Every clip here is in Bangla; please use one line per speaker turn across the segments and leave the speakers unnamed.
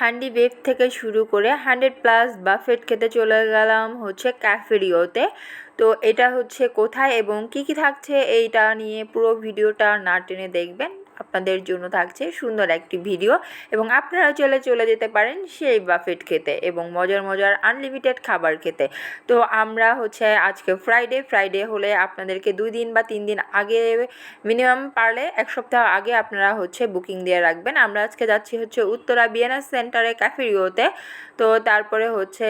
হান্ডি বেভ থেকে শুরু করে হান্ড্রেড প্লাস বাফেট খেতে চলে গেলাম হচ্ছে ক্যাফেরিওতে। তো এটা হচ্ছে কোথায় এবং কি কি থাকছে এইটা নিয়ে পুরো ভিডিওটা না টেনে দেখবেন। আপনাদের জন্য থাকছে সুন্দর একটি ভিডিও এবং আপনারা চলে চলে যেতে পারেন সেই বাফেট খেতে এবং মজার মজার আনলিমিটেড খাবার খেতে। তো আমরা হচ্ছে আজকে ফ্রাইডে ফ্রাইডে হলে আপনাদেরকে দুই দিন বা তিন দিন আগে মিনিমাম পারলে এক সপ্তাহ আগে আপনারা হচ্ছে বুকিং দিয়ে রাখবেন। আমরা আজকে যাচ্ছি হচ্ছে উত্তরা বিএনএস সেন্টারে ক্যাফেরিওতে তো তারপরে হচ্ছে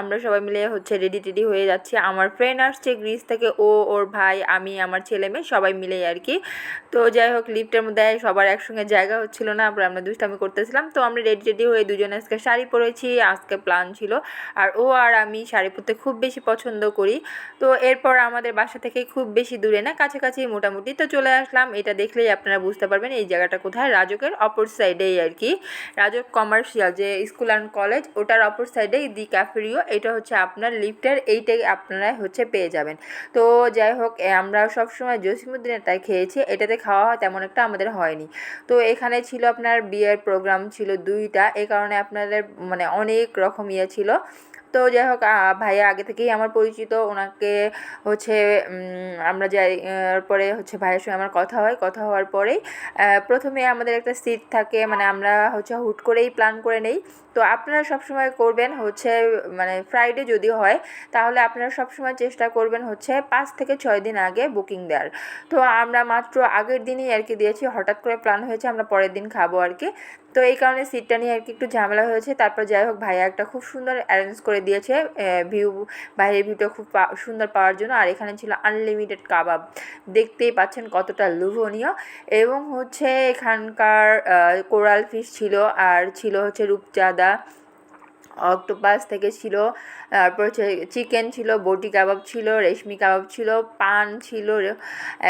আমরা সবাই মিলে হচ্ছে রেডি টেডি হয়ে যাচ্ছি। আমার ফ্রেন্ড আসছে গ্রিস থেকে, ও, ওর ভাই, আমি, আমার ছেলে মেয়ে সবাই মিলেই আর কি। তো যাই হোক লিফটের মধ্যে সবার একসঙ্গে জায়গা হচ্ছিল না আমরা আমরা দুষ্টামি করতেছিলাম। তো আমরা রেডি রেডি হয়ে দুজনে আজকে শাড়ি পরেছি, আজকে প্ল্যান ছিল। আর ও আর আমি শাড়ি পরতে খুব বেশি পছন্দ করি। তো এরপর আমাদের বাসা থেকে খুব বেশি দূরে না, কাছাকাছি মোটামুটি। তো চলে আসলাম, এটা দেখলেই আপনারা বুঝতে পারবেন এই জায়গাটা কোথায়? রাজকের অপর সাইডেই আর কি। রাজক কমার্শিয়াল যে স্কুল অ্যান্ড কলেজ ওটার অপর সাইডে দি ক্যাফেরিও এটা হচ্ছে আপনার লিফটের এইটাই আপনারা হচ্ছে পেয়ে যাবেন। তো যাই হোক আমরা সবসময় জসিমুদ্দিনেরটাই খেয়েছি, এটাতে খাওয়া তেমন একটা আমাদের হয়নি। তো এখানে ছিল আপনার বিয়ের প্রোগ্রাম ছিল দুইটা, এ কারণে আপনাদের মানে অনেক রকম ইয়ে ছিল। তো যাই হোক ভাইয়া আগে থেকেই আমার পরিচিত। ওনাকে হচ্ছে আমরা যাই পরে হচ্ছে ভাইয়ের সঙ্গে আমার কথা হয়। কথা হওয়ার পরেই প্রথমে আমাদের একটা সিট থাকে মানে আমরা হচ্ছে হুট করেই প্ল্যান করে নেই। তো আপনারা সবসময় করবেন হচ্ছে মানে ফ্রাইডে যদি হয়, তাহলে আপনারা সবসময় চেষ্টা করবেন হচ্ছে পাঁচ থেকে ছয় দিন আগে বুকিং দেওয়ার। তো আমরা মাত্র আগের দিনই আর কি দিয়েছি। হঠাৎ করে প্ল্যান হয়েছে, আমরা পরের দিন খাব আর কি। তো এই কারণে সিটটা নিয়ে আর কি একটু ঝামেলা হয়েছে। তারপর যাই হোক, ভাইয়া একটা খুব সুন্দর অ্যারেঞ্জ করে দিয়েছে ভিউ বাইরের ভিউটা খুব সুন্দর পাওয়ার জন্য। আর এখানে ছিল আনলিমিটেড কাবাব। দেখতেই পাচ্ছেন কতটা লোভনীয়। এবং হচ্ছে এখানকার কোরাল ফিশ ছিল, আর ছিল হচ্ছে রূপচাঁদা অক্টোপাস থেকে ছিল, তারপর হচ্ছে চিকেন ছিল, বটি কাবাব ছিল, রেশমি কাবাব ছিল, পান ছিল,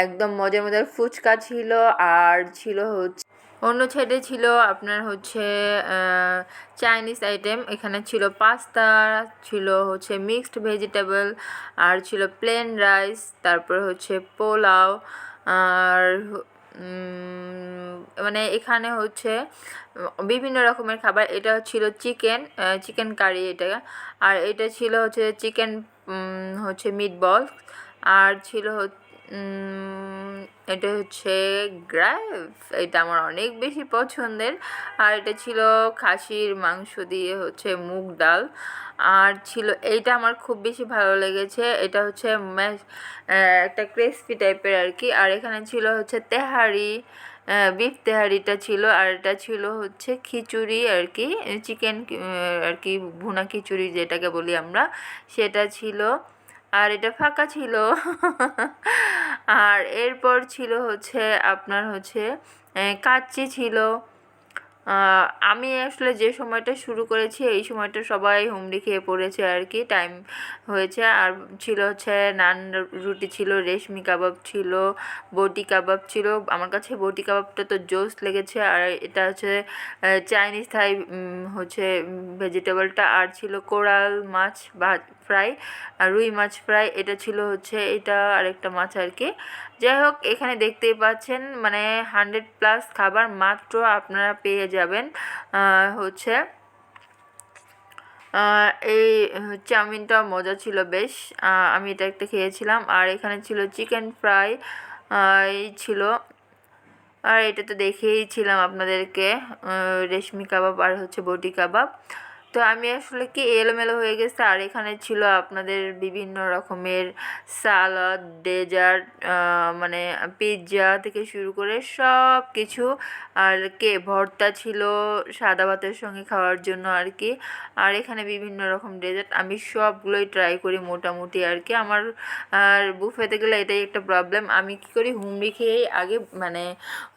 একদম মজার মজার ফুচকা ছিল, আর ছিল হচ্ছে অন্য সাইডে ছিল আপনার হচ্ছে চাইনিজ আইটেম, এখানে ছিল পাস্তা, ছিল হচ্ছে মিক্সড ভেজিটেবল, আর ছিল প্লেন রাইস, তারপর হচ্ছে পোলাও, আর মানে এখানে হচ্ছে বিভিন্ন রকমের খাবার, এটা ছিল চিকেন চিকেন কারি এটা, আর এটা ছিল হচ্ছে চিকেন হচ্ছে মিট বল আর ছিল এটা হচ্ছে গ্রাইভ এটা আমার অনেক বেশি পছন্দের। আর এটা ছিল খাসির মাংস দিয়ে হচ্ছে মুগ ডাল। আর ছিল, এইটা আমার খুব বেশি ভালো লেগেছে। এটা হচ্ছে একটা ক্রিসপি টাইপের আর কি। আর এখানে ছিল হচ্ছে তেহারি বিফ তেহারিটা ছিল। আর এটা ছিল হচ্ছে খিচুড়ি আর কি, চিকেন আর কি ভুনা খিচুড়ি যেটাকে বলি আমরা, সেটা ছিল আর এটা ফাঁকা ছিল। আর এরপর ছিল হচ্ছে আপনার হচ্ছে কাচ্চি ছিল। আমি আসলে যে সময়টা শুরু করেছি, এই সময়টা সবাই হুমড়ি খেয়ে পড়েছে আর কি। টাইম হয়েছে। আর ছিল হচ্ছে নান রুটি ছিল, রেশমি কাবাব ছিল, বটি কাবাব ছিল। আমার কাছে বটি কাবাবটা তো জোস লেগেছে। আর এটা হচ্ছে চাইনিজ থাই হচ্ছে ভেজিটেবলটা আর ছিল কোরাল মাছ ফ্রাই আর রুই মাছ ফ্রাই, এটা ছিল হচ্ছে এটা আরেকটা মাছ আর কি যাই হোক এখানে দেখতেই পাচ্ছেন মানে হান্ড্রেড প্লাস খাবার মাত্র আপনারা পেয়ে যাবেন হচ্ছে এই চাউমিনটা মজা ছিল বেশ আমি এটা একটা খেয়েছিলাম। আর এখানে ছিল চিকেন ফ্রাই ছিল। আর এটা তো দেখেইছিলাম আপনাদেরকে রেশমি কাবাব আর হচ্ছে বটি কাবাব। তো আমি আসলে কি এলোমেলো হয়ে গেছে? আর এখানে ছিল আপনাদের বিভিন্ন রকমের সালাদ, ডেজার্ট মানে পিৎজা থেকে শুরু করে সব কিছু আর কে, ভর্তা ছিল সাদা ভাতের সঙ্গে খাওয়ার জন্য আর কি। আর এখানে বিভিন্ন রকম ডেজার্ট। আমি সবগুলোই ট্রাই করি মোটামুটি আর কি। আমার, আর বুফেতে গেলে এটাই একটা প্রবলেম আমি কী করি? হুমড়ি খেয়েই আগে মানে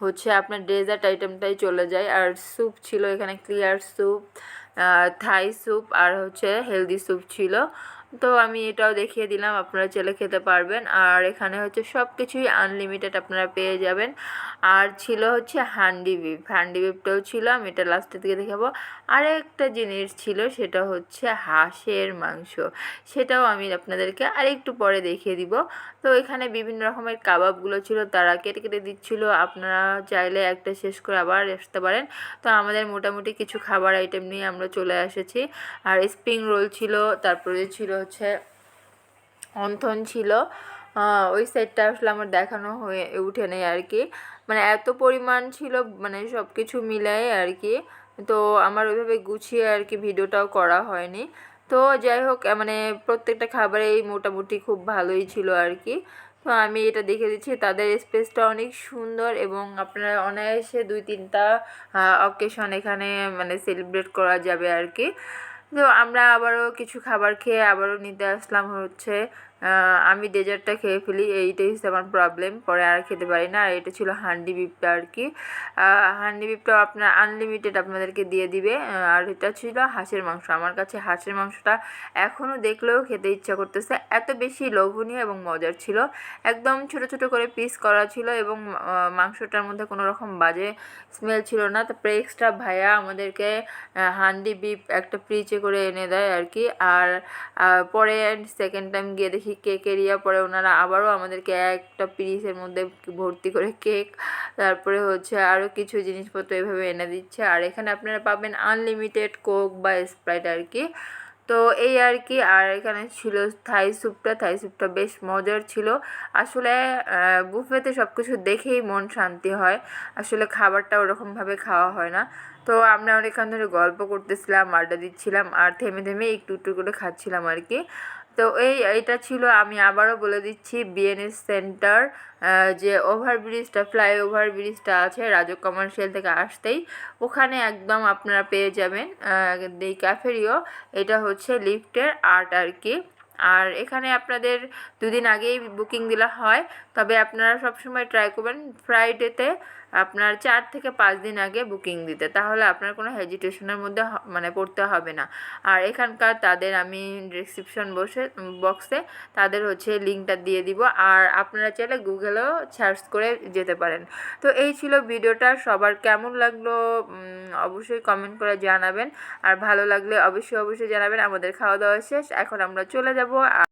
হচ্ছে আপনার ডেজার্ট আইটেমটাই চলে যায়। আর স্যুপ ছিল এখানে ক্লিয়ার স্যুপ থাই স্যুপ আর হচ্ছে হেলদি স্যুপ ছিল। তো আমি এটাও দেখিয়ে দিলাম, আপনারা চেলে খেতে পারবেন। আর এখানে হচ্ছে সব কিছুই আনলিমিটেড আপনারা পেয়ে যাবেন। আর ছিল হচ্ছে হ্যান্ডি বিফ হ্যান্ডি বিফটাও ছিল, আমি এটা লাস্টের দিকে দেখাবো। আরেকটা জিনিস ছিল, সেটা হচ্ছে হাঁসের মাংস। সেটাও আমি আপনাদেরকে আরেকটু পরে দেখিয়ে দিব। তো এখানে বিভিন্ন রকমের কাবাবগুলো ছিল, তারা কেটে কেটে দিচ্ছিল। আপনারা চাইলে একটা শেষ করে আবার আসতে পারেন। তো আমাদের মোটামুটি কিছু খাবার আইটেম নিয়ে আমরা চলে এসেছি। আর স্প্রিং রোল ছিল, তারপরে ছিল হচ্ছে অন্থন ছিল ওই সাইডটা আসলে আমার দেখানো হয়ে উঠে নেই আর কি মানে এত পরিমাণ ছিল মানে সব কিছু মিলাই আর কি তো আমার ওইভাবে গুছিয়ে আর কি ভিডিওটাও করা হয়নি। তো যাই হোক মানে প্রত্যেকটা খাবারেই মোটামুটি খুব ভালোই ছিল আর কি তো আমি এটা দেখে দিচ্ছি, তাদের স্পেসটা অনেক সুন্দর এবং আপনারা অনায়াসে দুই তিনটা অকেশন এখানে মানে সেলিব্রেট করা যাবে আর কি তো আমরা আবারও কিছু খাবার খেয়ে আবারও নিতে আসলাম হচ্ছে আমি ডেজার্টটা খেয়ে ফেলি, এইটাই হচ্ছে আমার প্রবলেম পরে আর খেতে পারি না। আর এটা ছিল হান্ডি বিপটা আর কি। হান্ডি বিপটা আপনার আনলিমিটেড আপনাদেরকে দিয়ে দিবে। আর এটা ছিল হাঁসের মাংস। আমার কাছে হাঁসের মাংসটা এখনও দেখলেও খেতে ইচ্ছা করতেছে। এত বেশি লোভনীয় এবং মজার ছিল। একদম ছোট ছোট করে পিস করা ছিল এবং মাংসটার মধ্যে কোনো রকম বাজে স্মেল ছিল না। তারপরে এক্সট্রা ভাইয়া আমাদেরকে হান্ডি বিপ একটা ফ্রিজে করে এনে দেয় আর কি। আর পরে সেকেন্ড টাইম গিয়ে দেখি কেক এরিয়া পরে ওনারা আবারও আমাদেরকে একটা পিরিসের মধ্যে ভর্তি করে কেক তারপরে হচ্ছে আরও কিছু জিনিসপত্র এভাবে এনে দিচ্ছে। আর এখানে আপনারা পাবেন আনলিমিটেড কোক বা স্প্রাইট আর কি তো এই আর কি আর এখানে ছিল থাই স্যুপটা থাই স্যুপটা বেশ মজার ছিল। আসলে বুফেতে সব কিছু দেখেই মন শান্তি হয়। আসলে খাবারটা ওরকমভাবে খাওয়া হয় না। তো আমরা অনেকক্ষণ ধরে গল্প করতেছিলাম, আড্ডা দিচ্ছিলাম, আর থেমে থেমে একটু একটু করে খাচ্ছিলাম আর কি তো এই এটা ছিল আমি আবারও বলে দিচ্ছি বিএনএস সেন্টার যে ওভারব্রিজটা ফ্লাইওভার ব্রিজটা আছে রাজক কমার্শিয়াল থেকে আসতেই। ওখানে একদম আপনারা পেয়ে যাবেন এই ক্যাফেরিও এটা হচ্ছে লিফটের আর্ট আর কি। আর এখানে আপনাদের দুদিন আগেই বুকিং দিলে হয়। তবে আপনারা সবসময় ট্রাই করবেন ফ্রাইডেতে আপনার চার থেকে পাঁচ দিন আগে বুকিং দিতে। তাহলে আপনার কোনো হেজিটেশনের মধ্যে মানে পড়তে হবে না। আর এখানকার তাদের আমি ডিসক্রিপশন বসে বক্সে তাদের হচ্ছে লিঙ্কটা দিয়ে দিব। আর আপনারা চাইলে গুগলেও সার্চ করে যেতে পারেন। তো এই ছিল ভিডিওটা। সবার কেমন লাগল? অবশ্যই কমেন্ট করে জানাবেন। আর ভালো লাগলে অবশ্যই অবশ্যই জানাবেন। আমাদের খাওয়া দাওয়া শেষ। এখন আমরা চলে যাব